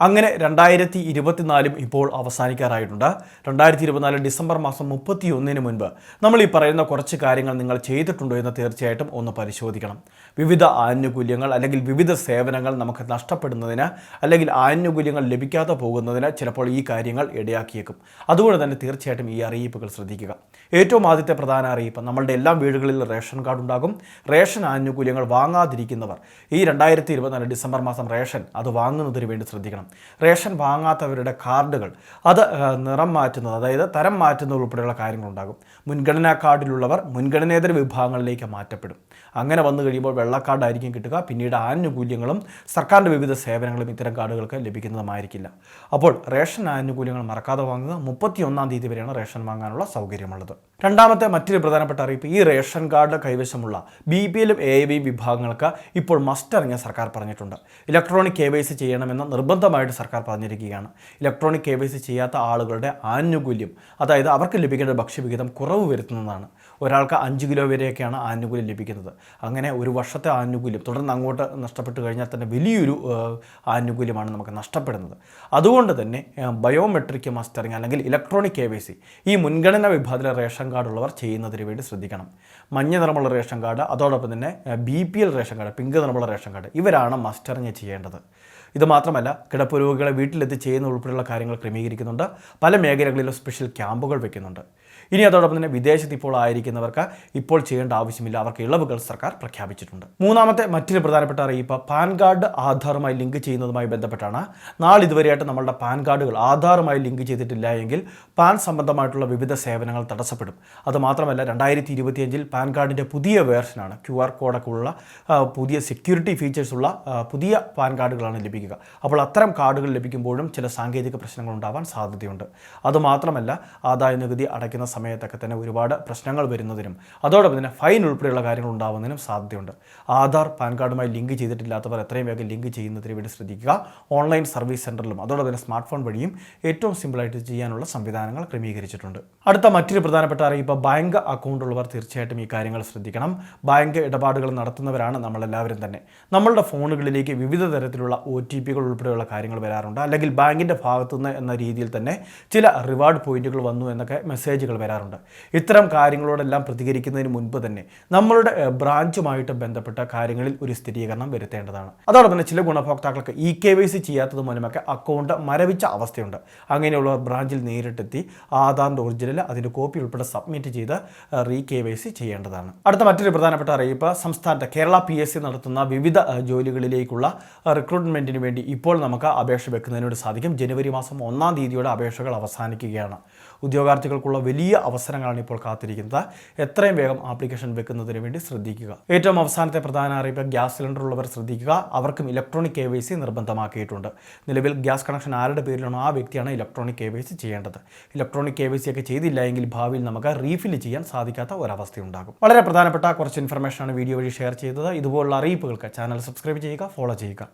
അങ്ങനെ രണ്ടായിരത്തി ഇരുപത്തിനാലും ഇപ്പോൾ അവസാനിക്കാറായിട്ടുണ്ട്. രണ്ടായിരത്തി ഇരുപത്തിനാല് ഡിസംബർ മാസം മുപ്പത്തി ഒന്നിന് മുൻപ് നമ്മൾ ഈ പറയുന്ന കുറച്ച് കാര്യങ്ങൾ നിങ്ങൾ ചെയ്തിട്ടുണ്ടോ എന്ന് തീർച്ചയായിട്ടും ഒന്ന് പരിശോധിക്കണം. വിവിധ ആനുകൂല്യങ്ങൾ അല്ലെങ്കിൽ വിവിധ സേവനങ്ങൾ നമുക്ക് നഷ്ടപ്പെടുന്നതിന് അല്ലെങ്കിൽ ആനുകൂല്യങ്ങൾ ലഭിക്കാതെ പോകുന്നതിന് ചിലപ്പോൾ ഈ കാര്യങ്ങൾ ഇടയാക്കിയേക്കും. അതുകൊണ്ട് തന്നെ തീർച്ചയായിട്ടും ഈ അറിയിപ്പുകൾ ശ്രദ്ധിക്കുക. ഏറ്റവും ആദ്യത്തെ പ്രധാന അറിയിപ്പ് നമ്മളുടെ എല്ലാ വീടുകളിൽ റേഷൻ കാർഡ് ഉണ്ടാകും. റേഷൻ ആനുകൂല്യങ്ങൾ വാങ്ങാതിരിക്കുന്നവർ ഈ രണ്ടായിരത്തി ഇരുപത്തിനാല് ഡിസംബർ മാസം റേഷൻ അത് വാങ്ങുന്നതിന് വേണ്ടി ശ്രദ്ധിക്കണം. റേഷൻ വാങ്ങാത്തവരുടെ കാർഡുകൾ. അത് നിറം മാറ്റുന്നത് അതായത് തരം മാറ്റുന്നത് ഉൾപ്പെടെയുള്ള കാര്യങ്ങളുണ്ടാകും. മുൻഗണനാ കാർഡിലുള്ളവർ മുൻഗണനേതര വിഭാഗങ്ങളിലേക്ക് മാറ്റപ്പെടും. അങ്ങനെ വന്നു കഴിയുമ്പോൾ വെള്ള കാർഡായിരിക്കും കിട്ടുക. പിന്നീട് ആനുകൂല്യങ്ങളും സർക്കാരിന്റെ വിവിധ സേവനങ്ങളും ഇത്തരം കാർഡുകൾക്ക് ലഭിക്കുന്നതുമായിരിക്കില്ല. അപ്പോൾ റേഷൻ ആനുകൂല്യങ്ങൾ മറക്കാതെ വാങ്ങുക. മുപ്പത്തി ഒന്നാം തീയതി വരെയാണ് റേഷൻ വാങ്ങാനുള്ള സൗകര്യമുള്ളത്. രണ്ടാമത്തെ മറ്റൊരു പ്രധാനപ്പെട്ട അറിയിപ്പ്. ഈ റേഷൻ കാർഡ് കൈവശമുള്ള ബി പി എല്ലും എ ബി വിഭാഗങ്ങൾക്ക് ഇപ്പോൾ മസ്റ്റ് ഇറങ്ങിയ സർക്കാർ പറഞ്ഞിട്ടുണ്ട്. ഇലക്ട്രോണിക് കെ വൈ സി ചെയ്യണമെന്ന് നിർബന്ധമായിട്ട് സർക്കാർ പറഞ്ഞിരിക്കുകയാണ്. ഇലക്ട്രോണിക് കെ വൈ സി ചെയ്യാത്ത ആളുകളുടെ ആനുകൂല്യം അതായത് അവർക്ക് ലഭിക്കേണ്ട ഭക്ഷ്യവിഹിതം കുറവ് വരുത്തുന്നതാണ്. ഒരാൾക്ക് അഞ്ച് കിലോ വരെയൊക്കെയാണ് ആനുകൂല്യം ലഭിക്കുന്നത്. അങ്ങനെ ഒരു വർഷത്തെ ആനുകൂല്യം തുടർന്ന് അങ്ങോട്ട് നഷ്ടപ്പെട്ട് കഴിഞ്ഞാൽ തന്നെ വലിയൊരു ആനുകൂല്യമാണ് നമുക്ക് നഷ്ടപ്പെടുന്നത്. അതുകൊണ്ട് തന്നെ ബയോമെട്രിക് മസ്റ്ററിങ് അല്ലെങ്കിൽ ഇലക്ട്രോണിക് കെ വൈ സി ഈ മുൻഗണനാ വിഭാഗത്തിലെ റേഷൻ കാർഡ് ഉള്ളവർ ചെയ്യുന്നതിന് വേണ്ടി ശ്രദ്ധിക്കണം. മഞ്ഞ നിറമുള്ള റേഷൻ കാർഡ് അതോടൊപ്പം തന്നെ B P L ration card pink നിറമുള്ള റേഷൻ കാർഡ് ഇവരാണ് മസ്റ്ററിങ് ചെയ്യേണ്ടത്. ഇത് മാത്രമല്ല കിടപ്പ് രോഗികളെ വീട്ടിലെത്തി ചെയ്യുന്ന ഉൾപ്പെടെയുള്ള കാര്യങ്ങൾ ക്രമീകരിക്കുന്നുണ്ട്. പല മേഖലകളിലും സ്പെഷ്യൽ ക്യാമ്പുകൾ വെക്കുന്നുണ്ട്. ഇനി അതോടൊപ്പം തന്നെ വിദേശത്ത് ഇപ്പോൾ ആയിരിക്കുന്നവർക്ക് ഇപ്പോൾ ചെയ്യേണ്ട ആവശ്യമില്ല. അവർക്ക് ഇളവുകൾ സർക്കാർ പ്രഖ്യാപിച്ചിട്ടുണ്ട്. മൂന്നാമത്തെ മറ്റൊരു പ്രധാനപ്പെട്ട അറിയിപ്പ് പാൻ കാർഡ് ആധാറുമായി ലിങ്ക് ചെയ്യുന്നതുമായി ബന്ധപ്പെട്ടാണ്. നാളിതുവരെയായിട്ട് നമ്മളുടെ പാൻ കാർഡുകൾ ആധാറുമായി ലിങ്ക് ചെയ്തിട്ടില്ല എങ്കിൽ പാൻ സംബന്ധമായിട്ടുള്ള വിവിധ സേവനങ്ങൾ തടസ്സപ്പെടും. അതുമാത്രമല്ല രണ്ടായിരത്തി ഇരുപത്തിയഞ്ചിൽ പാൻ കാർഡിന്റെ പുതിയ വേർഷനാണ് ക്യു ആർ കോഡൊക്കെ ഉള്ള പുതിയ സെക്യൂരിറ്റി ഫീച്ചേഴ്സ് ഉള്ള പുതിയ പാൻ കാർഡുകളാണ് ലഭിക്കുക. അപ്പോൾ അത്തരം കാർഡുകൾ ലഭിക്കുമ്പോഴും ചില സാങ്കേതിക പ്രശ്നങ്ങൾ ഉണ്ടാവാൻ സാധ്യതയുണ്ട്. അതുമാത്രമല്ല ആദായ നികുതി അടയ്ക്കുന്ന സമയത്തൊക്കെ തന്നെ ഒരുപാട് പ്രശ്നങ്ങൾ വരുന്നതിനും അതോടൊപ്പം തന്നെ ഫൈൻ ഉൾപ്പെടെയുള്ള കാര്യങ്ങൾ ഉണ്ടാവുന്നതിനും സാധ്യതയുണ്ട്. ആധാർ പാൻ കാർഡുമായി ലിങ്ക് ചെയ്തിട്ടില്ലാത്തവർ എത്രയും വേഗം ലിങ്ക് ചെയ്യുന്നതിന് വേണ്ടി ശ്രദ്ധിക്കുക. ഓൺലൈൻ സർവീസ് സെന്ററിലും അതോടൊപ്പം തന്നെ സ്മാർട്ട് ഫോൺ വഴിയും ഏറ്റവും സിമ്പിളായിട്ട് ചെയ്യാനുള്ള സംവിധാനങ്ങൾ ക്രമീകരിച്ചിട്ടുണ്ട്. അടുത്ത മറ്റൊരു പ്രധാനപ്പെട്ട അറിയിപ്പ് ബാങ്ക് അക്കൗണ്ട് ഉള്ളവർ തീർച്ചയായിട്ടും ഈ കാര്യങ്ങൾ ശ്രദ്ധിക്കണം. ബാങ്ക് ഇടപാടുകൾ നടത്തുന്നവരാണ് നമ്മളെല്ലാവരും തന്നെ. നമ്മളുടെ ഫോണുകളിലേക്ക് വിവിധ തരത്തിലുള്ള ഒ ടി പികൾ ഉൾപ്പെടെയുള്ള കാര്യങ്ങൾ വരാറുണ്ട്. അല്ലെങ്കിൽ ബാങ്കിന്റെ ഭാഗത്തുനിന്ന് എന്ന രീതിയിൽ തന്നെ ചില റിവാർഡ് പോയിന്റുകൾ വന്നു എന്നൊക്കെ മെസ്സേജുകൾ വരാറുണ്ട്. ഇത്തരം കാര്യങ്ങളോടെല്ലാം പ്രതികരിക്കുന്നതിന് മുൻപ് തന്നെ നമ്മളുടെ ബ്രാഞ്ചുമായിട്ട് ബന്ധപ്പെട്ട കാര്യങ്ങളിൽ ഒരു സ്ഥിരീകരണം വരുത്തേണ്ടതാണ്. അതോടൊപ്പം തന്നെ ചില ഗുണഭോക്താക്കൾക്ക് ഇ കെ വൈ സി ചെയ്യാത്തത് മൂലമൊക്കെ അക്കൗണ്ട് മരവിച്ച അവസ്ഥയുണ്ട്. അങ്ങനെയുള്ളവർ ബ്രാഞ്ചിൽ നേരിട്ടെത്തി ആധാറിന്റെ ഒറിജിനൽ അതിന്റെ കോപ്പി ഉൾപ്പെടെ സബ്മിറ്റ് ചെയ്ത് റീ കെ വൈ സി ചെയ്യേണ്ടതാണ്. അടുത്ത മറ്റൊരു പ്രധാനപ്പെട്ട അറിയിപ്പ് സംസ്ഥാനത്ത് കേരള പി എസ് സി നടത്തുന്ന വിവിധ ജോലികളിലേക്കുള്ള റിക്രൂട്ട്മെന്റിന് വേണ്ടി ഇപ്പോൾ നമുക്ക് അപേക്ഷ വെക്കുന്നതിനോട് സാധിക്കും. ജനുവരി മാസം ഒന്നാം തീയതിയോടെ അപേക്ഷകൾ അവസാനിക്കുകയാണ്. ഉദ്യോഗാർത്ഥികൾക്കുള്ള വലിയ അവസരങ്ങളാണ് ഇപ്പോൾ കാത്തിരിക്കുന്നത്. എത്രയും വേഗം ആപ്ലിക്കേഷൻ വെക്കുന്നതിന് വേണ്ടി ശ്രദ്ധിക്കുക. ഏറ്റവും അവസാനത്തെ പ്രധാന അറിയിപ്പ് ഗ്യാസ് സിലിണ്ടർ ഉള്ളവർ ശ്രദ്ധിക്കുക. അവർക്കും ഇലക്ട്രോണിക് കെ വൈ സി നിർബന്ധമാക്കിയിട്ടുണ്ട്. നിലവിൽ ഗ്യാസ് കണക്ഷൻ ആരുടെ പേരിലാണോ ആ വ്യക്തിയാണ് ഇലക്ട്രോണിക് കെ വൈ സി ചെയ്യേണ്ടത്. ഇലക്ട്രോണിക് കെ വൈ സി ഒക്കെ ചെയ്തില്ല എങ്കിൽ ഭാവിയിൽ നമുക്ക് റീഫിൽ ചെയ്യാൻ സാധിക്കാത്ത ഒരവസ്ഥയുണ്ടാകും. വളരെ പ്രധാനപ്പെട്ട കുറച്ച് ഇൻഫർമേഷനാണ് വീഡിയോ വഴി ഷെയർ ചെയ്തത്. ഇതുപോലുള്ള അറിയിപ്പുകൾക്ക് ചാനൽ സബ്സ്ക്രൈബ് ചെയ്യുക ഫോളോ ചെയ്യുക.